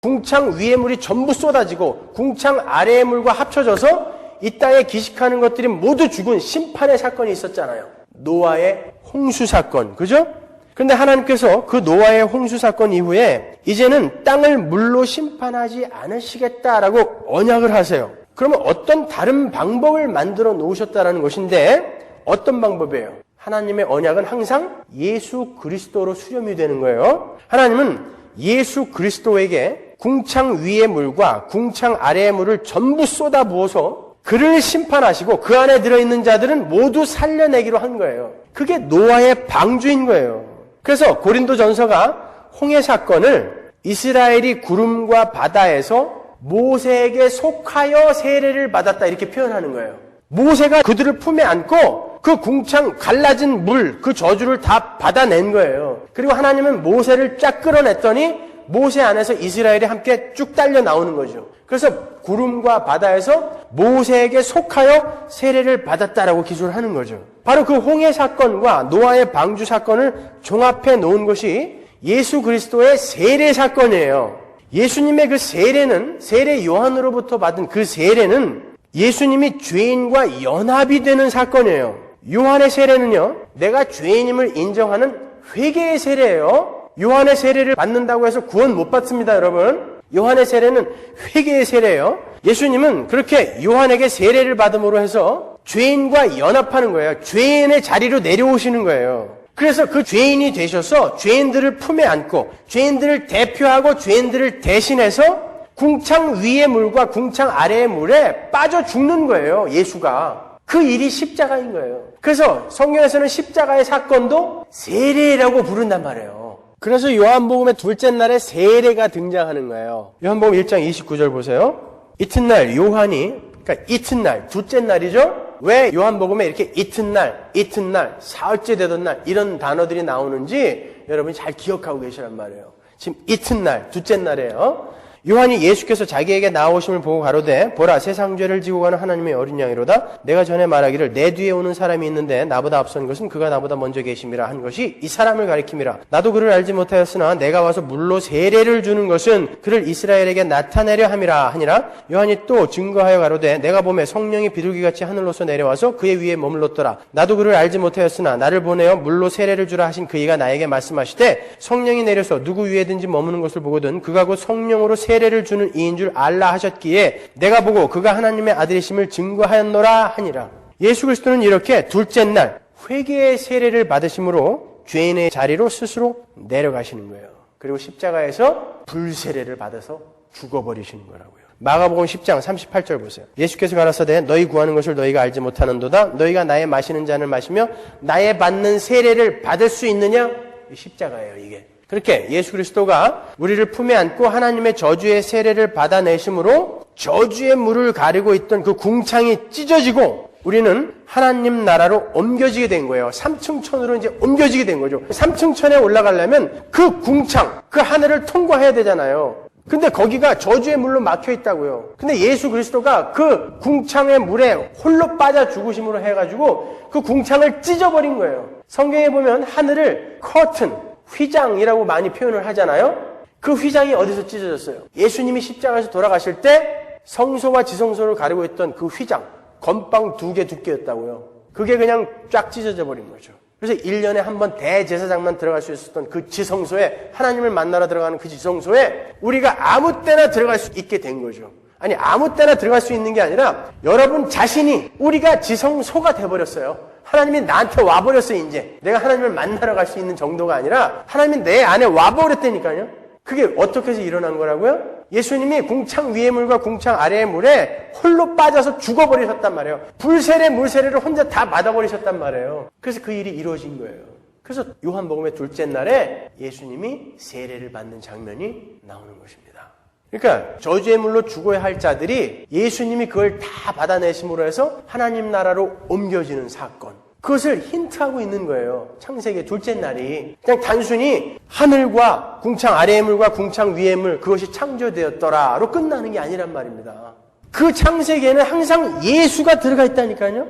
궁창 위의 물이 전부 쏟아지고 궁창 아래의 물과 합쳐져서 이 땅에 기식하는 것들이 모두 죽은 심판의 사건이 있었잖아요. 노아의 홍수 사건. 그죠? 근데 하나님께서 그 노아의 홍수 사건 이후에 이제는 땅을 물로 심판하지 않으시겠다라고 언약을 하세요. 그러면 어떤 다른 방법을 만들어 놓으셨다라는 것인데 어떤 방법이에요? 하나님의 언약은 항상 예수 그리스도로 수렴이 되는 거예요. 하나님은 예수 그리스도에게 궁창 위의 물과 궁창 아래의 물을 전부 쏟아 부어서 그를 심판하시고 그 안에 들어있는 자들은 모두 살려내기로 한 거예요. 그게 노아의 방주인 거예요. 그래서 고린도 전서가 홍해 사건을 이스라엘이 구름과 바다에서 모세에게 속하여 세례를 받았다 이렇게 표현하는 거예요. 모세가 그들을 품에 안고 그 궁창 갈라진 물, 그 저주를 다 받아낸 거예요. 그리고 하나님은 모세를 쫙 끌어냈더니 모세 안에서 이스라엘이 함께 쭉 딸려 나오는 거죠. 그래서 구름과 바다에서 모세에게 속하여 세례를 받았다라고 기술을 하는 거죠. 바로 그 홍해 사건과 노아의 방주 사건을 종합해 놓은 것이 예수 그리스도의 세례 사건이에요. 예수님의 그 세례는 세례 요한으로부터 받은 그 세례는 예수님이 죄인과 연합이 되는 사건이에요. 요한의 세례는요, 내가 죄인임을 인정하는 회개의 세례예요. 요한의 세례를 받는다고 해서 구원 못 받습니다, 여러분. 요한의 세례는 회개의 세례예요. 예수님은 그렇게 요한에게 세례를 받음으로 해서 죄인과 연합하는 거예요. 죄인의 자리로 내려오시는 거예요. 그래서 그 죄인이 되셔서 죄인들을 품에 안고 죄인들을 대표하고 죄인들을 대신해서 궁창 위의 물과 궁창 아래의 물에 빠져 죽는 거예요. 예수가. 그 일이 십자가인 거예요. 그래서 성경에서는 십자가의 사건도 세례라고 부른단 말이에요. 그래서 요한복음의 둘째 날에 세례가 등장하는 거예요. 요한복음 1장 29절 보세요. 이튿날 요한이 그러니까 이튿날 둘째 날이죠. 왜 요한복음에 이렇게 이튿날, 이튿날, 사흘째 되던 날 이런 단어들이 나오는지 여러분이 잘 기억하고 계시란 말이에요. 지금 이튿날, 둘째 날이에요. 요한이 예수께서 자기에게 나오심을 보고 가로되 보라 세상 죄를 지고 가는 하나님의 어린 양이로다. 내가 전에 말하기를 내 뒤에 오는 사람이 있는데 나보다 앞선 것은 그가 나보다 먼저 계심이라 한 것이 이 사람을 가리킴이라. 나도 그를 알지 못하였으나 내가 와서 물로 세례를 주는 것은 그를 이스라엘에게 나타내려 함이라 하니라. 요한이 또 증거하여 가로되 내가 봄에 성령이 비둘기같이 하늘로서 내려와서 그의 위에 머물렀더라. 나도 그를 알지 못하였으나 나를 보내어 물로 세례를 주라 하신 그이가 나에게 말씀하시되 성령이 내려서 누구 위에든지 머무는 것을 보거든 그가 곧 성령으로 세 례를 주는 이인 줄 알라 하셨기에 내가 보고 그가 하나님의 아들이심을 증거하였노라 하니라. 예수 그리스도는 이렇게 둘째 날 회개의 세례를 받으심으로 죄인의 자리로 스스로 내려가시는 거예요. 그리고 십자가에서 불세례를 받아서 죽어버리시는 거라고요. 마가복음 10장 38절 보세요. 예수께서 가라사대 너희 구하는 것을 너희가 알지 못하는도다. 너희가 나의 마시는 잔을 마시며 나의 받는 세례를 받을 수 있느냐? 십자가예요, 이게. 그렇게 예수 그리스도가 우리를 품에 안고 하나님의 저주의 세례를 받아내심으로 저주의 물을 가리고 있던 그 궁창이 찢어지고 우리는 하나님 나라로 옮겨지게 된 거예요. 삼층천으로 이제 옮겨지게 된 거죠. 삼층천에 올라가려면 그 궁창, 그 하늘을 통과해야 되잖아요. 근데 거기가 저주의 물로 막혀 있다고요. 근데 예수 그리스도가 그 궁창의 물에 홀로 빠져 죽으심으로 해가지고 그 궁창을 찢어버린 거예요. 성경에 보면 하늘을 커튼, 휘장이라고 많이 표현을 하잖아요. 그 휘장이 어디서 찢어졌어요? 예수님이 십자가에서 돌아가실 때 성소와 지성소를 가리고 있던 그 휘장, 건빵 두 개 두께였다고요. 그게 그냥 쫙 찢어져 버린 거죠. 그래서 1년에 한 번 대제사장만 들어갈 수 있었던 그 지성소에 하나님을 만나러 들어가는 그 지성소에 우리가 아무 때나 들어갈 수 있게 된 거죠. 아니 아무 때나 들어갈 수 있는 게 아니라 여러분 자신이 우리가 지성소가 돼 버렸어요. 하나님이 나한테 와버렸어요 이제 내가 하나님을 만나러 갈 수 있는 정도가 아니라 하나님이 내 안에 와버렸다니까요. 그게 어떻게 해서 일어난 거라고요? 예수님이 궁창 위의 물과 궁창 아래의 물에 홀로 빠져서 죽어버리셨단 말이에요. 불세례, 물세례를 혼자 다 받아버리셨단 말이에요. 그래서 그 일이 이루어진 거예요. 그래서 요한복음의 둘째 날에 예수님이 세례를 받는 장면이 나오는 것입니다. 그러니까 저주의 물로 죽어야 할 자들이 예수님이 그걸 다 받아내심으로 해서 하나님 나라로 옮겨지는 사건. 그것을 힌트하고 있는 거예요. 창세기 둘째 날이. 그냥 단순히 하늘과 궁창 아래의 물과 궁창 위의 물 그것이 창조되었더라로 끝나는 게 아니란 말입니다. 그 창세기에는 항상 예수가 들어가 있다니까요.